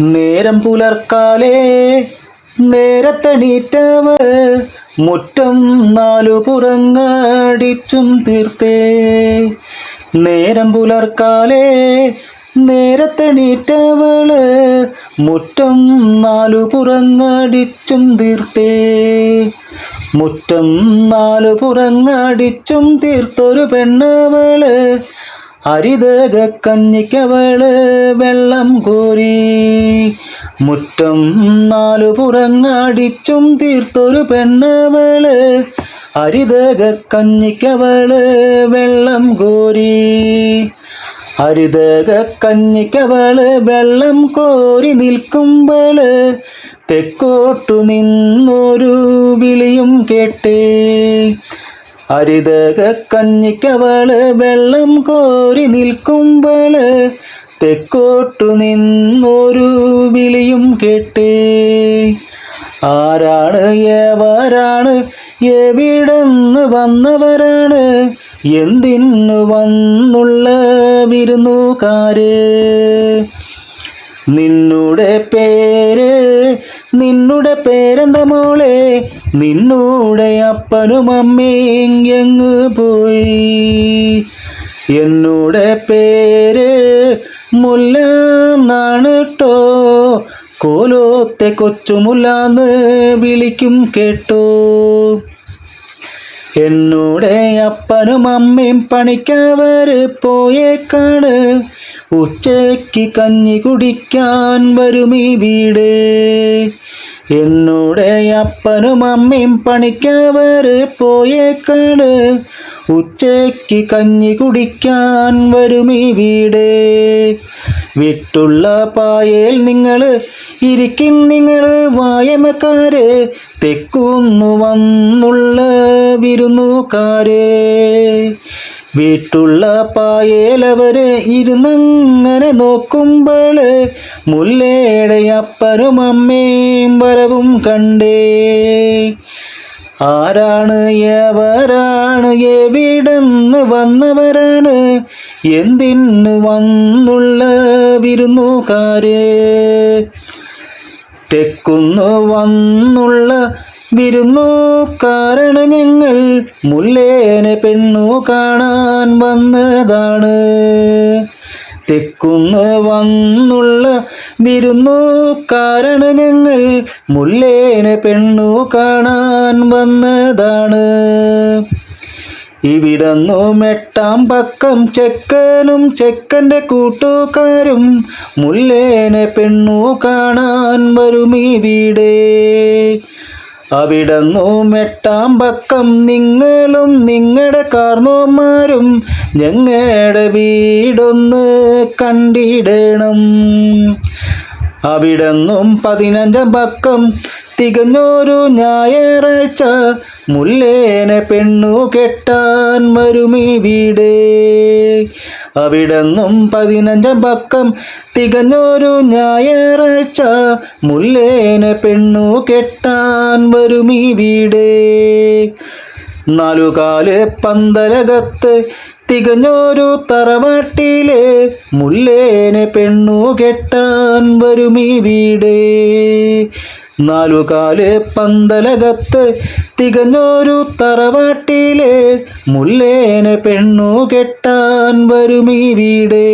നേരം പുലർക്കാലേ നേരത്തണീറ്റവ് മുറ്റം നാലു പുറങ്ങടിച്ചും തീർത്തേ. നേരം പുലർക്കാലേ നേരത്തെണീറ്റവൾ മുറ്റം നാലു പുറങ്ങടിച്ചും തീർത്തേ. മുറ്റം നാലു പുറങ്ങടിച്ചും തീർത്തൊരു പെണ്ണവൾ ഹരിതക കഞ്ഞിക്കവൾ വെള്ളം കോരി മുറ്റം നാലു പുറങ്ങടിച്ചും തീർത്തൊരു പെണ്ണവൾ. ഹരിതക കഞ്ഞിക്കവൾ വെള്ളം കോരി ഹരിതക കഞ്ഞിക്കവൾ വെള്ളം കോരി നിൽക്കുമ്പൾ തെക്കോട്ടു നിന്നൊരു വിളിയും കേട്ടേ ഹരിതക കഞ്ഞിക്കവൾ വെള്ളം കോരി നിൽക്കുമ്പൾ തെക്കോട്ടു നിന്നൊരു വിളിയും കേട്ടേ. ആരാണ് ഏവാരാണ്? എവിടെന്ന് വന്നവരാണ്? എന്തിനു വന്നുള്ള വിരുന്നുകാര്? നിന്നുടെ പേര് നിന്നുടെ പേരെന്താ മോളെ? നിന്നുടെ അപ്പനും അമ്മയും എങ്ങ് പോയി? എന്നുടെ പേര് മുല്ല എന്നാണ് കോലോത്തെ കൊച്ചുമുല്ലാന്ന് വിളിക്കും കേട്ടോ. എന്നോടെ അപ്പനും അമ്മയും പണിക്കവര് പോയേക്കാണ്. ഉച്ചയ്ക്ക് കഞ്ഞി കുടിക്കാൻ വരും ഈ വീട്. എന്നോടെ അപ്പനും അമ്മയും പണിക്കവര് പോയേക്കാട് ഉച്ചയ്ക്ക് കഞ്ഞി കുടിക്കാൻ വരും ഈ വീട്. വിട്ടുള്ള പായേൽ നിങ്ങൾ ഇരിക്കും നിങ്ങൾ വായമക്കാര് തെക്കുന്നു വന്നുള്ള വിരുന്നുകാര്. വീട്ടുള്ള പായേലവര് ഇരുന്നങ്ങനെ നോക്കുമ്പോൾ മുല്ലേടെ അപ്പനും അമ്മയും വരവും കണ്ടേ. ആരാണ് എവരാണ് എവിടെന്ന് വന്നവരാണ്? എന്തിന് വന്നുള്ള വിരുന്നുകാര്? തെക്കുന്നു വന്നുള്ള വിരുന്നുകാരാണ് ഞങ്ങൾ മുല്ലേനെ പെണ്ണു കാണാൻ വന്നതാണ്. തെക്കുന്ന് വന്നുള്ള വിരുന്നുകാരാണ് ഞങ്ങൾ മുല്ലേനെ പെണ്ണു കാണാൻ വന്നതാണ്. ഇവിടന്നു മെട്ടാം പക്കം ചെക്കനും ചെക്കന്റെ കൂട്ടുകാരും മുല്ലേനെ പെണ്ണു കാണാൻ വരും ഈ വീടേ. അവിടന്നു മെട്ടാം പക്കം നിങ്ങളും നിങ്ങളുടെ കാർന്നോന്മാരും ഞങ്ങളുടെ വീടൊന്ന് കണ്ടിടണം. അവിടന്നും പതിനഞ്ചാം പക്കം തികഞ്ഞൊരു ഞായറാഴ്ച മുല്ലേനെ പെണ്ണു കെട്ടാൻ വരുമീ വീട്. അവിടെന്നും പതിനഞ്ചാം പക്കം തികഞ്ഞൊരു ഞായറാഴ്ച. മുല്ലേനെ പെണ്ണു കെട്ടാൻ വരും ഈ വീട്. നാലുകാൽ പന്തലകത്ത് തികഞ്ഞൊരു തറവാട്ടിലെ മുല്ലേനെ പെണ്ണു കെട്ടാൻ വരും ഈ വീട്. നാലുകാൽ പന്തലകത്ത് തികഞ്ഞൊരു തറവാട്ടിലെ മുല്ലേനെ പെണ്ണു കെട്ടാൻ വരുമീ വീട്.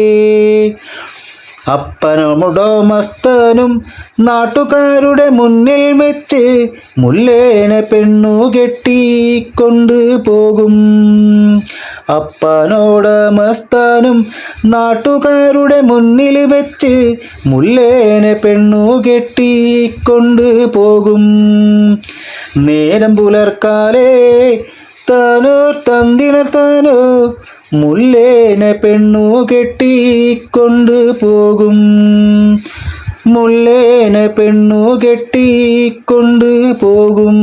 അപ്പനമുടോ മസ്തനും നാട്ടുകാരുടെ മുന്നിൽ വെച്ച് മുല്ലേനെ പെണ്ണു കെട്ടി കൊണ്ടുപോകും അപ്പനോട് മസ്താനും നാട്ടുകാരുടെ മുന്നിൽ വെച്ച് മുല്ലേനെ പെണ്ണു കെട്ടിക്കൊണ്ട് പോകും. നേരം പുലർക്കാലേ താനോർ തന്തിനർ താനോ മുല്ലേനെ പെണ്ണു കെട്ടിക്കൊണ്ട് പോകും. മുല്ലേനെ പെണ്ണു കെട്ടിക്കൊണ്ട് പോകും.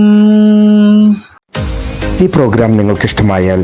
ഈ പ്രോഗ്രാം നിങ്ങൾക്ക് ഇഷ്ടമായാൽ